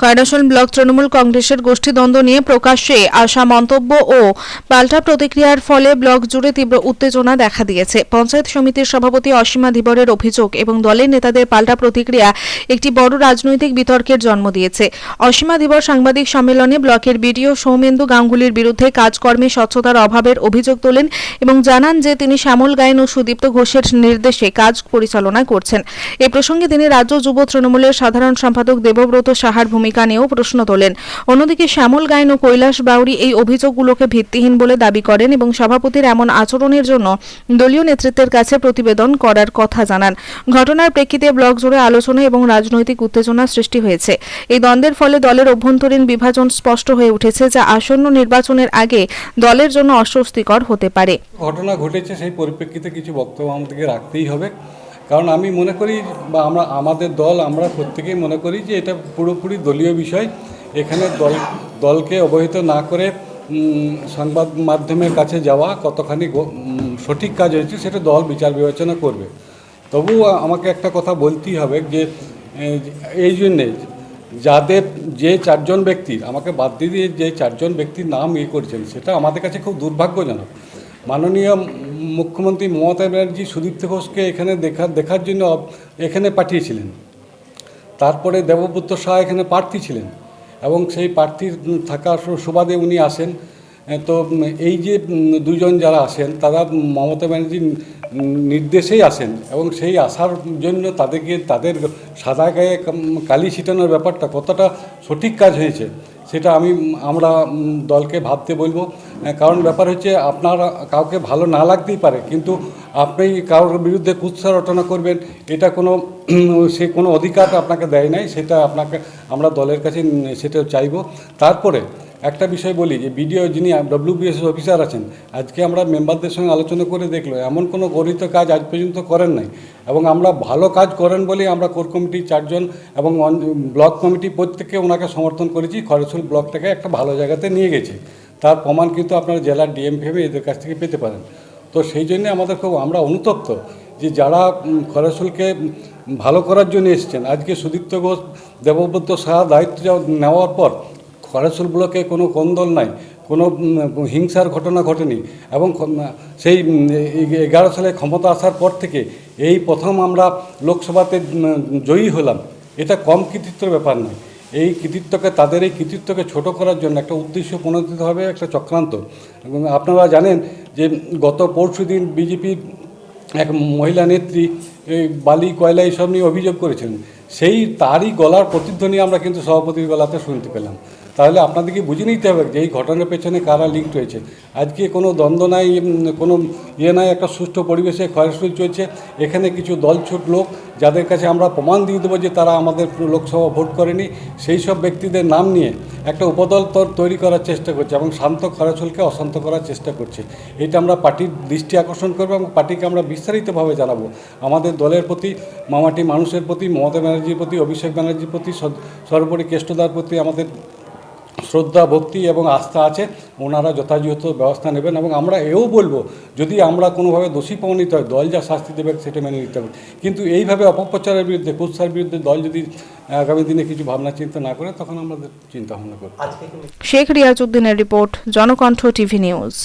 Khoyrasol block Trinamool কংগ্রেসের গোষ্ঠীদ্বন্দ্ব নিয়ে প্রকাশ্যে আসা মন্তব্য ও পাল্টা প্রতিক্রিয়ার ফলে ব্লক জুড়ে তীব্র উত্তেজনা দেখা দিয়েছে। পঞ্চায়েত সমিতির সভাপতি অসীমা ধীবরের অভিযোগ এবং দলের নেতাদের পাল্টা প্রতিক্রিয়া একটি বড় রাজনৈতিক বিতর্কের জন্ম দিয়েছে। অসীমা ধীবর সাংবাদিক সম্মেলনে ব্লকের বিডিও সৌমেন্দু গাঙ্গুলির বিরুদ্ধে কাজকর্মে স্বচ্ছতার অভাবের অভিযোগ তোলেন এবং জানান যে তিনি শ্যামল গায়েন ও সুদীপ্ত ঘোষের নির্দেশে কাজ পরিচালনা করছেন। এ প্রসঙ্গে তিনি রাজ্য যুব তৃণমূলের সাধারণ সম্পাদক দেবব্রত সাহার ভূমিকা নিয়েও প্রশ্ন তোলেন। অন্যদিকে শ্যামল গায়েন ও কৈলাস বাউরি এই অভিযোগগুলোকে ভিত্তিহীন বলে দাবি করেন এবং সভাপতির এমন আচরণের জন্য দলীয় নেতৃত্বের কাছে প্রতিবেদন করার কথা জানান। ঘটনার প্রেক্ষিতে ব্লক জুড়ে আলোচনা এবং রাজনৈতিক উত্তেজনা সৃষ্টি হয়েছে। এই দ্বন্দ্বের ফলে দলের অভ্যন্তরীণ বিভাজন স্পষ্ট হয়ে উঠেছে যা আসন্ন নির্বাচনের আগে দলের জন্য অস্বস্তিকর হতে পারে। ঘটনা ঘটেছে, সেই পরিপ্রেক্ষিতে কিছু বক্তব্য আমাদেরকে রাখতেই হবে। কারণ আমি মনে করি বা আমরা, আমাদের দল, আমরা প্রত্যেকেই মনে করি যে এটা পুরোপুরি দলীয় বিষয়। এখানে দল, দলকে অবহিত না করে সংবাদ মাধ্যমের কাছে যাওয়া কতখানি সঠিক কাজ হয়েছে সেটা দল বিচার বিবেচনা করবে। তবুও আমাকে একটা কথা বলতেই হবে যে এই জন্যে যাদের যে চারজন ব্যক্তির আমাকে বাদ দিয়ে যে চারজন ব্যক্তির নাম ইয়ে করেছেন, সেটা আমাদের কাছে খুব দুর্ভাগ্যজনক। মাননীয় মুখ্যমন্ত্রী মমতা ব্যানার্জি সুদীপ্ত ঘোষকে এখানে দেখা দেখার জন্য এখানে পাঠিয়েছিলেন। তারপরে দেবপুত্র শাহ এখানে প্রার্থী ছিলেন এবং সেই প্রার্থীর উম, থাকার সুবাদে উনি আসেন। তো এই যে দুজন যারা আসেন তারা মমতা ব্যানার্জির নির্দেশেই আসেন এবং সেই আসার জন্য তাদেরকে তাদের সাদা গায়ে কালি ছিটানোর ব্যাপারটা কতটা সঠিক কাজ হয়েছে সেটা আমি আমরা দলকে ভাবতে বলব। কারণ ব্যাপার হচ্ছে আপনার কাউকে ভালো না লাগতেই পারে, কিন্তু আপনি কারোর বিরুদ্ধে কুৎসা রটনা করবেন, এটা কোনো, সে কোনো অধিকার আপনাকে দেয় নাই, সেটা আপনাকে, আমরা দলের কাছে সেটা চাইব। তারপরে একটা বিষয় বলি, যে বিডিও যিনি ডব্লিউবিএস অফিসার আছেন, আজকে আমরা মেম্বারদের সঙ্গে আলোচনা করে দেখল, এমন কোনো গরিত কাজ আজ পর্যন্ত করেন নাই। এবং আমরা ভালো কাজ করেন বলেই আমরা কোর কমিটি চারজন এবং ব্লক কমিটি প্রত্যেককে ওনাকে সমর্থন করেছি। খরচুল ব্লকটাকে একটা ভালো জায়গাতে নিয়ে গেছে। তার প্রমাণ কিন্তু আপনারা জেলার ডিএমফিএমে এদের কাছ থেকে পেতে পারেন। তো সেই জন্যে আমাদের খুব, আমরা অনুতপ্ত যে যারা খরচুলকে ভালো করার জন্য এসেছেন। আজকে সুদীপ্ত ঘোষ, দেবব্রত শাহ দায়িত্ব নেওয়ার পর খরচুল ব্লকে কোনো কন্দল নাই। কোনো হিংসার ঘটনা ঘটেনি। এবং সেই এগারো সালে ক্ষমতা আসার পর থেকে এই প্রথম আমরা লোকসভাতে জয়ী হলাম। এটা কম কৃতিত্বের ব্যাপার নয়। এই কৃতিত্বকে, তাদের এই কৃতিত্বকে ছোট করার জন্য একটা উদ্দেশ্য প্রণোদিত হবে, একটা চক্রান্ত। আপনারা জানেন যে গত পরশু দিন বিজেপির এক মহিলা নেত্রী বালি, কয়লা এইসব নিয়ে অভিযোগ করেছেন। সেই তারই গলার প্রতিধ্বনি আমরা কিন্তু সভাপতির গলাতে শুনতে পেলাম। তাহলে আপনাদেরকে বুঝে নিতে হবে যে এই ঘটনার পেছনে কারা লিঙ্ক রয়েছে। আজকে কোনো দ্বন্দ্ব নাই কোনো ইয়ে নাই, একটা সুষ্ঠু পরিবেশে ক্ষয়সূচ চলছে। এখানে কিছু দলছুট লোক, যাদের কাছে আমরা প্রমাণ দিয়ে দেবো যে তারা আমাদের লোকসভা ভোট করেনি, সেই সব ব্যক্তিদের নাম নিয়ে একটা উপদল তৈরি করার চেষ্টা করছে এবং শান্ত খরচলকে অশান্ত করার চেষ্টা করছে। এটা আমরা পার্টির দৃষ্টি আকর্ষণ করব এবং পার্টিকে আমরা বিস্তারিতভাবে জানাব। আমাদের দলের প্রতি, মামাটি মানুষের প্রতি, মমতা ব্যানার্জির প্রতি, অভিষেক ব্যানার্জির প্রতি সর্বোপরি কেষ্টদার প্রতি আমাদের শ্রদ্ধা ভক্তি এবং আস্থা আছে ওনারা যথাযথ ব্যবস্থা নেবেন এবং আমরা এও বলব যদি আমরা কোনোভাবে দোষী প্রমাণিত হয় দল যা শাস্তি দেবে সেটা মেনে নিতে হবে। কিন্তু এইভাবে অপপ্রচারের বিরুদ্ধে কুৎসার বিরুদ্ধে দল যদি আগামী দিনে কিছু ভাবনা চিন্তা না করে তখন আমাদের চিন্তা ভাবনা করব শেখ রিয়াজ উদ্দিনের রিপোর্ট জনকণ্ঠ টিভি নিউজ।